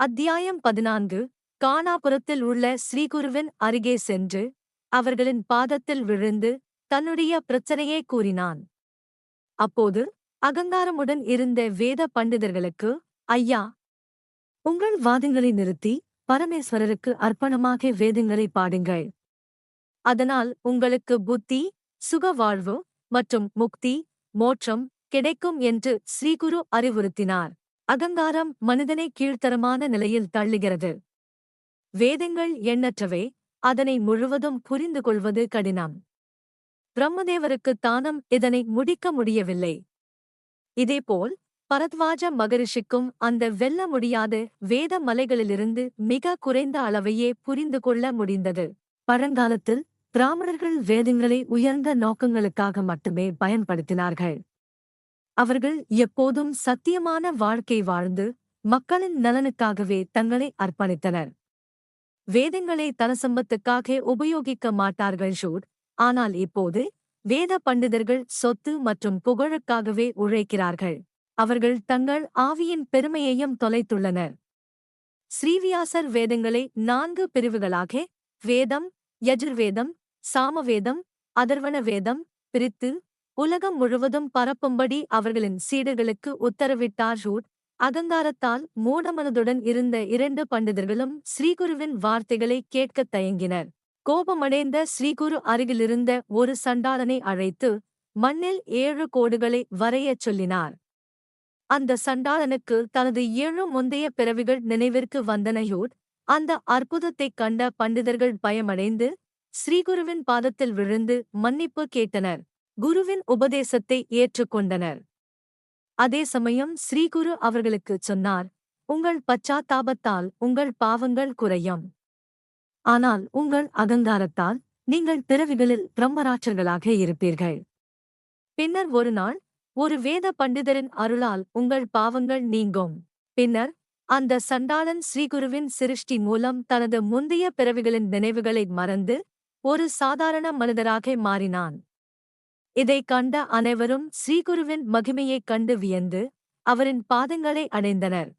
அத்தியாயம் பதினான்கு. காணாபுரத்தில் உள்ள ஸ்ரீகுருவின் அருகே சென்று அவர்களின் பாதத்தில் விழுந்து தன்னுடைய பிரச்சனையை கூறினான். அப்போது அகங்காரமுடன் இருந்த வேத பண்டிதர்களுக்கு ஐயா உங்கள் வாதங்களை நிறுத்தி பரமேஸ்வரருக்கு அர்ப்பணமாக வேதங்களை பாடுங்கள். அதனால் உங்களுக்கு புத்தி சுக வாழ்வு மற்றும் முக்தி மோட்சம் கிடைக்கும் என்று ஸ்ரீகுரு அறிவுறுத்தினார். அகங்காரம் மனிதனை கீழ்த்தரமான நிலையில் தள்ளுகிறது. வேதங்கள் எண்ணற்றவை அதனை முழுவதும் புரிந்து கொள்வது கடினம். பிரம்மதேவருக்கு தானம் இதனை முடிக்க முடியவில்லை. இதேபோல் பரத்வாஜ மகரிஷிக்கும் அந்த வெல்ல முடியாத வேத மலைகளிலிருந்து மிக குறைந்த அளவையே புரிந்து கொள்ள முடிந்தது. பழங்காலத்தில் பிராமணர்கள் வேதங்களை உயர்ந்த நோக்கங்களுக்காக மட்டுமே பயன்படுத்தினார்கள். அவர்கள் எப்போதும் சத்தியமான வாழ்க்கை வாழ்ந்து மக்களின் நலனுக்காகவே தங்களை அர்ப்பணித்தனர். வேதங்களை தனசம்பத்துக்காக உபயோகிக்க மாட்டார்கள் ஷூட் ஆனால் இப்போது வேத பண்டிதர்கள் சொத்து மற்றும் புகழுக்காகவே உழைக்கிறார்கள். அவர்கள் தங்கள் ஆவியின் பெருமையையும் தொலைத்துள்ளனர். ஸ்ரீவியாசர் வேதங்களை நான்கு பிரிவுகளாக வேதம் யஜுர்வேதம் சாமவேதம் அதர்வண வேதம் பிரித்து உலகம் முழுவதும் பரப்பும்படி அவர்களின் சீடர்களுக்கு உத்தரவிட்டார் ஷூட் அகங்காரத்தால் மூடமனதுடன் இருந்த இரண்டு பண்டிதர்களும் ஸ்ரீகுருவின் வார்த்தைகளை கேட்கத் தயங்கினர். கோபமடைந்த ஸ்ரீகுரு அருகிலிருந்த ஒரு சண்டாளனை அழைத்து மண்ணில் ஏழு கோடுகளை வரையச் சொல்லினார். அந்த சண்டாளனுக்கு தனது ஏழு முந்தைய பிறவிகள் நினைவிற்கு வந்தனையோட் அந்த அற்புதத்தைக் கண்ட பண்டிதர்கள் பயமடைந்து ஸ்ரீகுருவின் பாதத்தில் விழுந்து மன்னிப்பு கேட்டனர். குருவின் உபதேசத்தை ஏற்றுக்கொண்டனர். அதே சமயம் ஸ்ரீகுரு அவர்களுக்குச் சொன்னார் உங்கள் பச்சாத்தாபத்தால் உங்கள் பாவங்கள் குறையும். ஆனால் உங்கள் அகங்காரத்தால் நீங்கள் பிறவிகளில் பிரம்மராட்சர்களாக இருப்பீர்கள். பின்னர் ஒரு நாள் ஒரு வேத பண்டிதரின் அருளால் உங்கள் பாவங்கள் நீங்கும். பின்னர் அந்த சண்டாளன் ஸ்ரீகுருவின் சிருஷ்டி மூலம் தனது முந்தைய பிறவிகளின் நினைவுகளை மறந்து ஒரு சாதாரண மனிதராக மாறினான். இதைக் கண்ட அனைவரும் ஸ்ரீகுருவின் மகிமையைக் கண்டு வியந்து அவரின் பாதங்களை அடைந்தனர்